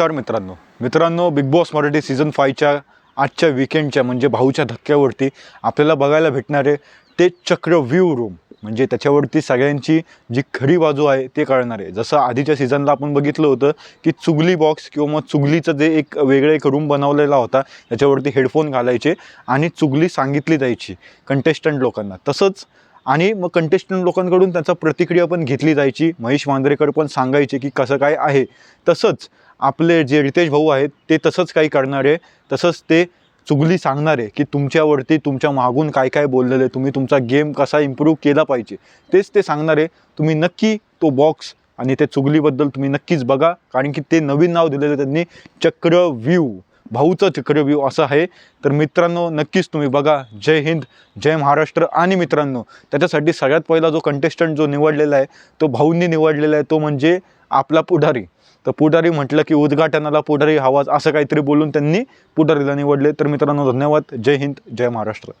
नमस्कार मित्रांनो मित्रांनो बिग बॉस मराठी सीझन फायच्या आजच्या विकेंडच्या म्हणजे भाऊच्या धक्क्यावरती आपल्याला बघायला भेटणारे ते चक्र व्ह्यू रूम म्हणजे त्याच्यावरती सगळ्यांची जी खरी बाजू आहे ते कळणार आहे. जसं आधीच्या सीझनला आपण बघितलं होतं की चुगली बॉक्स किंवा मग चुगलीचं जे एक वेगळं एक रूम बनवलेला होता त्याच्यावरती हेडफोन घालायचे आणि चुगली सांगितली जायची कंटेस्टंट लोकांना. तसंच आणि मग कंटेस्टंट लोकांकडून त्याचा प्रतिक्रिया पण घेतली जायची. महेश मांजरेकर पण सांगायचे की कसं काय आहे. तसंच आपले जे रितेश भाऊ आहेत ते तसंच काही करणारे तसंच ते चुगली सांगणारे की तुमच्यावरती तुमच्या मागून काय काय बोललेलं आहे तुम्ही तुमचा गेम कसा इम्प्रूव्ह केला पाहिजे तेच ते सांगणारे. तुम्ही नक्की तो बॉक्स आणि त्या चुगलीबद्दल तुम्ही नक्कीच बघा कारण की ते नवीन नाव दिलेलं त्यांनी चक्रव्यू भाऊचं चक्रव्यू असं आहे. तर मित्रांनो नक्कीच तुम्ही बघा. जय हिंद जय महाराष्ट्र आणि मित्रांनो त्याच्यासाठी सगळ्यात पहिला जो कंटेस्टंट जो निवडलेला आहे तो भाऊंनी निवडलेला आहे तो म्हणजे आपला पुढारी. तर पुढारी म्हटलं की उद्घाटनाला पुढारी हवाच असं काहीतरी बोलून त्यांनी पुढारीला निवडले. तर मित्रांनो धन्यवाद. जय हिंद जय महाराष्ट्र.